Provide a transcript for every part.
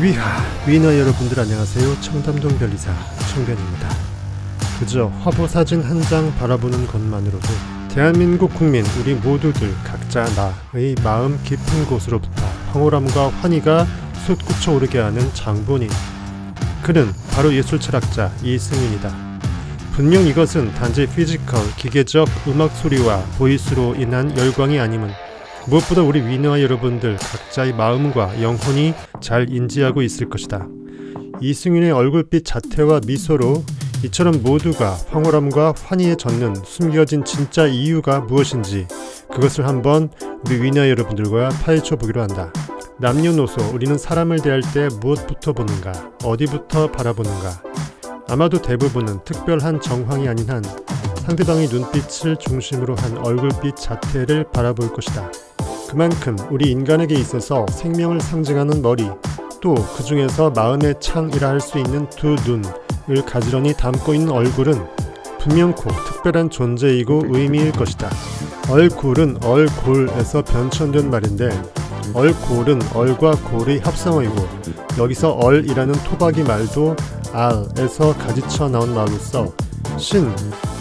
위하 위너 여러분들 안녕하세요. 청담동 별리사 청변입니다. 그저 화보 사진 한 장 바라보는 것만으로도 대한민국 국민 우리 모두들 각자 나의 마음 깊은 곳으로부터 황홀함과 환희가 솟구쳐 오르게 하는 장본인. 그는 바로 예술 철학자 이승윤이다. 분명 이것은 단지 피지컬 기계적 음악 소리와 보이스로 인한 열광이 아님은 무엇보다 우리 위너와 여러분들 각자의 마음과 영혼이 잘 인지하고 있을 것이다. 이승윤의 얼굴빛 자태와 미소로 이처럼 모두가 황홀함과 환희에 젖는 숨겨진 진짜 이유가 무엇인지 그것을 한번 우리 위너 여러분들과 파헤쳐 보기로 한다. 남녀노소 우리는 사람을 대할 때 무엇부터 보는가, 어디부터 바라보는가. 아마도 대부분은 특별한 정황이 아닌 한 상대방의 눈빛을 중심으로 한 얼굴빛 자태를 바라볼 것이다. 그만큼 우리 인간에게 있어서 생명을 상징하는 머리, 또 그 중에서 마음의 창이라 할 수 있는 두 눈을 가지런히 담고 있는 얼굴은 분명코 특별한 존재이고 의미일 것이다. 얼굴은 얼골에서 변천된 말인데 얼골은 얼과 골의 합성어이고 여기서 얼이라는 토박이 말도 알에서 가지쳐 나온 말로써 신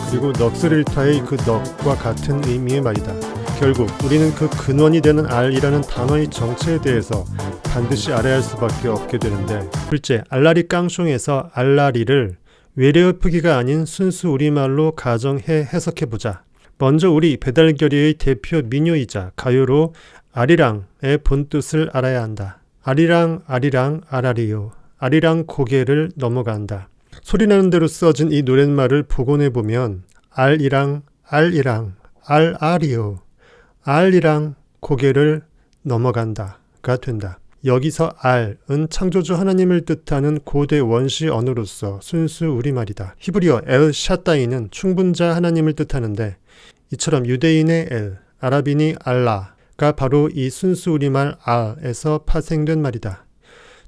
그리고 넋을 일타의 그 넋과 같은 의미의 말이다. 결국 우리는 그 근원이 되는 알이라는 단어의 정체에 대해서 반드시 알아야 할 수밖에 없게 되는데 둘째 알라리 깡숑에서 알라리를 외래어 표기가 아닌 순수 우리말로 가정해 해석해보자. 먼저 우리 배달결의의 대표 민요이자 가요로 아리랑의 본뜻을 알아야 한다. 아리랑 아리랑 아라리요. 아리랑 고개를 넘어간다. 소리나는 대로 써진 이 노랫말을 복원해 보면 알이랑 알이랑 알아리요. 알이랑 고개를 넘어간다가 된다. 여기서 알은 창조주 하나님을 뜻하는 고대 원시 언어로서 순수 우리말이다. 히브리어 엘 샤따이는 충분자 하나님을 뜻하는데 이처럼 유대인의 엘, 아랍인이 알라가 바로 이 순수 우리말 알에서 파생된 말이다.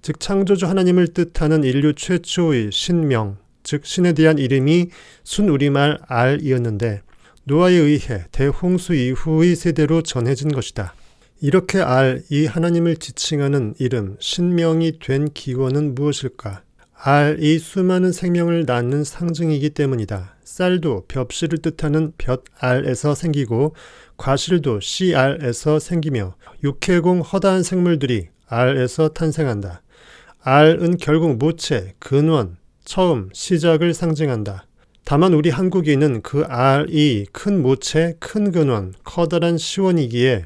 즉 창조주 하나님을 뜻하는 인류 최초의 신명, 즉 신에 대한 이름이 순 우리말 알이었는데 노아에 의해 대홍수 이후의 세대로 전해진 것이다. 이렇게 알, 이 하나님을 지칭하는 이름, 신명이 된 기원은 무엇일까? 알, 이 수많은 생명을 낳는 상징이기 때문이다. 쌀도 벽실을 뜻하는 볕알에서 생기고 과실도 씨알에서 생기며 육해공 허다한 생물들이 알에서 탄생한다. 알은 결국 모체, 근원, 처음, 시작을 상징한다. 다만 우리 한국인은 그 알이 큰 모체, 큰 근원, 커다란 시원이기에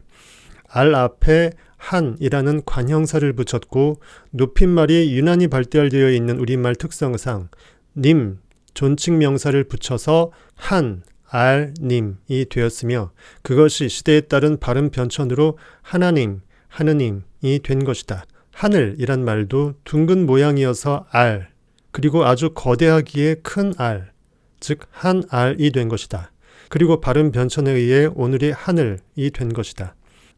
알 앞에 한이라는 관형사를 붙였고 높임말이 유난히 발달되어 있는 우리말 특성상 님, 존칭 명사를 붙여서 한, 알, 님이 되었으며 그것이 시대에 따른 발음 변천으로 하나님, 하느님이 된 것이다. 하늘이란 말도 둥근 모양이어서 알, 그리고 아주 거대하기에 큰 알, 즉 한 알이 된 것이다. 그리고 발음 변천에 의해 오늘의 하늘이 된 것이다.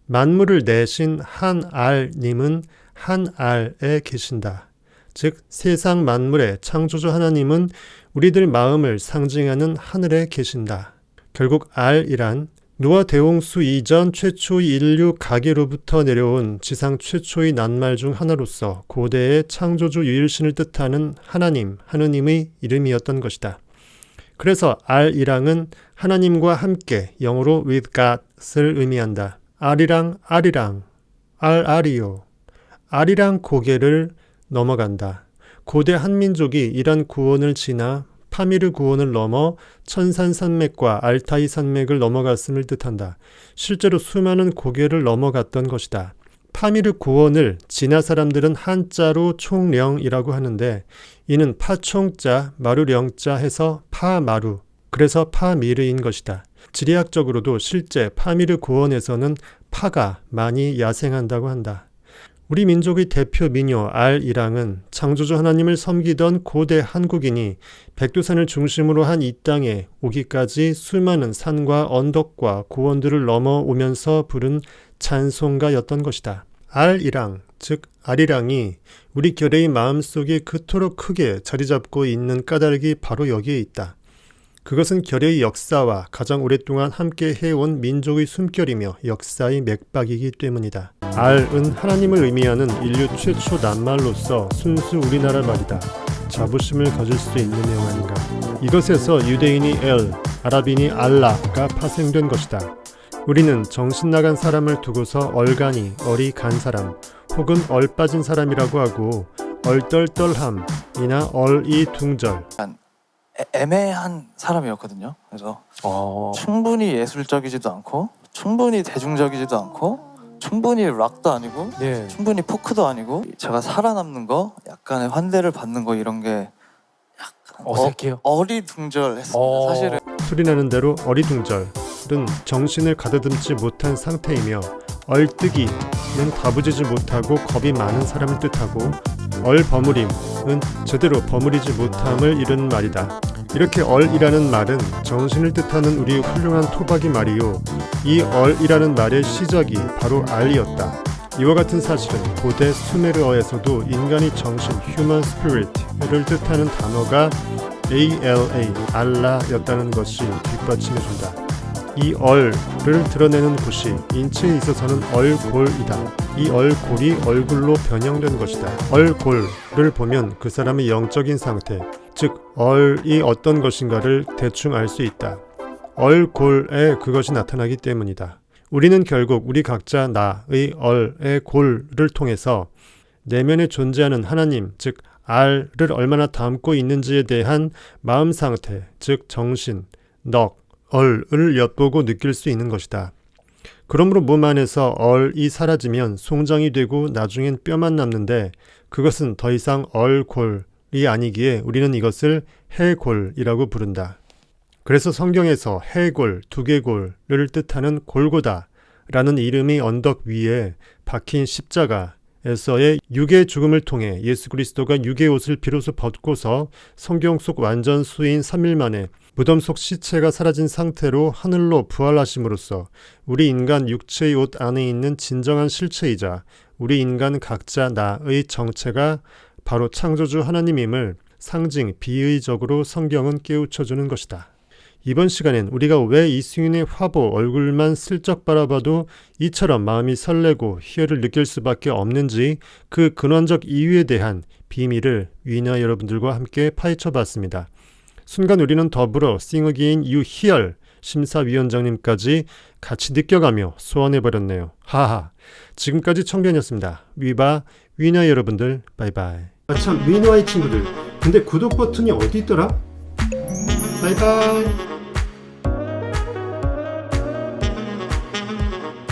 만물을 내신 한 알님은 한 알에 계신다. 즉 세상 만물의 창조주 하나님은 우리들 마음을 상징하는 하늘에 계신다. 결국 알이란 노아 대홍수 이전 최초의 인류 가계로부터 내려온 지상 최초의 낱말 중 하나로서 고대의 창조주 유일신을 뜻하는 하나님, 하느님의 이름이었던 것이다. 그래서 알이랑은 하나님과 함께 영어로 with God을 의미한다. 아리랑 아리랑 알아리요 아리랑 고개를 넘어간다. 고대 한민족이 이런 구원을 지나 파미르 구원을 넘어 천산 산맥과 알타이 산맥을 넘어갔음을 뜻한다. 실제로 수많은 고개를 넘어갔던 것이다. 파미르 구원을 진화 사람들은 한자로 총령이라고 하는데 이는 파총자 마루령자 해서 파마루 그래서 파미르인 것이다. 지리학적으로도 실제 파미르 구원에서는 파가 많이 야생한다고 한다. 우리 민족의 대표 민요 알이랑은 창조주 하나님을 섬기던 고대 한국인이 백두산을 중심으로 한 이 땅에 오기까지 수많은 산과 언덕과 고원들을 넘어오면서 부른 찬송가였던 것이다. 알이랑, 즉 아리랑이 우리 결의의 마음속에 그토록 크게 자리 잡고 있는 까닭이 바로 여기에 있다. 그것은 결의의 역사와 가장 오랫동안 함께 해온 민족의 숨결이며 역사의 맥박이기 때문이다. 알은 하나님을 의미하는 인류 최초 낱말로서 순수 우리나라 말이다. 자부심을 가질 수 있는 아닌가. 이것에서 유대인이 엘, 아랍인이 알라가 파생된 것이다. 우리는 정신 나간 사람을 두고서 얼간이, 얼이 간 사람, 혹은 얼 빠진 사람이라고 하고 얼떨떨함이나 얼이 둥절, 애, 애매한 사람이었거든요. 그래서 어. 충분히 예술적이지도 않고 충분히 대중적이지도 않고 충분히 락도 아니고 예. 충분히 포크도 아니고 제가 살아남는 거 약간의 환대를 받는 거 이런 게 약간 어색해요. 어, 어리둥절했습니다. 어. 사실은 소리 나는 대로 어리둥절 은 정신을 가다듬지 못한 상태이며 얼뜨기는 다부지지 못하고 겁이 많은 사람을 뜻하고 얼버무림은 제대로 버무리지 못함을 이르는 말이다. 이렇게 얼이라는 말은 정신을 뜻하는 우리 훌륭한 토박이 말이요. 이 얼이라는 말의 시작이 바로 알이었다. 이와 같은 사실은 고대 수메르어에서도 인간의 정신 (human spirit)를 뜻하는 단어가 ALA 알라였다는 것이 뒷받침해준다. 이 얼을 드러내는 곳이 인체에 있어서는 얼골이다. 이 얼골이 얼굴로 변형된 것이다. 얼골을 보면 그 사람의 영적인 상태, 즉 얼이 어떤 것인가를 대충 알 수 있다. 얼골에 그것이 나타나기 때문이다. 우리는 결국 우리 각자 나의 얼의 골을 통해서 내면에 존재하는 하나님, 즉 알을 얼마나 담고 있는지에 대한 마음 상태, 즉 정신, 넉, 얼을 엿보고 느낄 수 있는 것이다. 그러므로 몸 안에서 얼이 사라지면 송장이 되고 나중엔 뼈만 남는데 그것은 더 이상 얼골이 아니기에 우리는 이것을 해골이라고 부른다. 그래서 성경에서 해골, 두개골을 뜻하는 골고다 라는 이름이 언덕 위에 박힌 십자가에서의 육의 죽음을 통해 예수 그리스도가 육의 옷을 비로소 벗고서 성경 속 완전 수인 3일 만에 무덤 속 시체가 사라진 상태로 하늘로 부활하심으로써 우리 인간 육체의 옷 안에 있는 진정한 실체이자 우리 인간 각자 나의 정체가 바로 창조주 하나님임을 상징 비의적으로 성경은 깨우쳐주는 것이다. 이번 시간엔 우리가 왜 이승윤의 화보 얼굴만 슬쩍 바라봐도 이처럼 마음이 설레고 희열을 느낄 수밖에 없는지 그 근원적 이유에 대한 비밀을 위나 여러분들과 함께 파헤쳐 봤습니다. 순간 우리는 더불어 싱어게인 유희열 심사위원장님까지 같이 느껴가며 소원해버렸네요. 하하. 지금까지 청변이었습니다. 위바 위너 여러분들 바이바이. 아참 위너의 친구들. 근데 구독 버튼이 어디 있더라? 바이바이.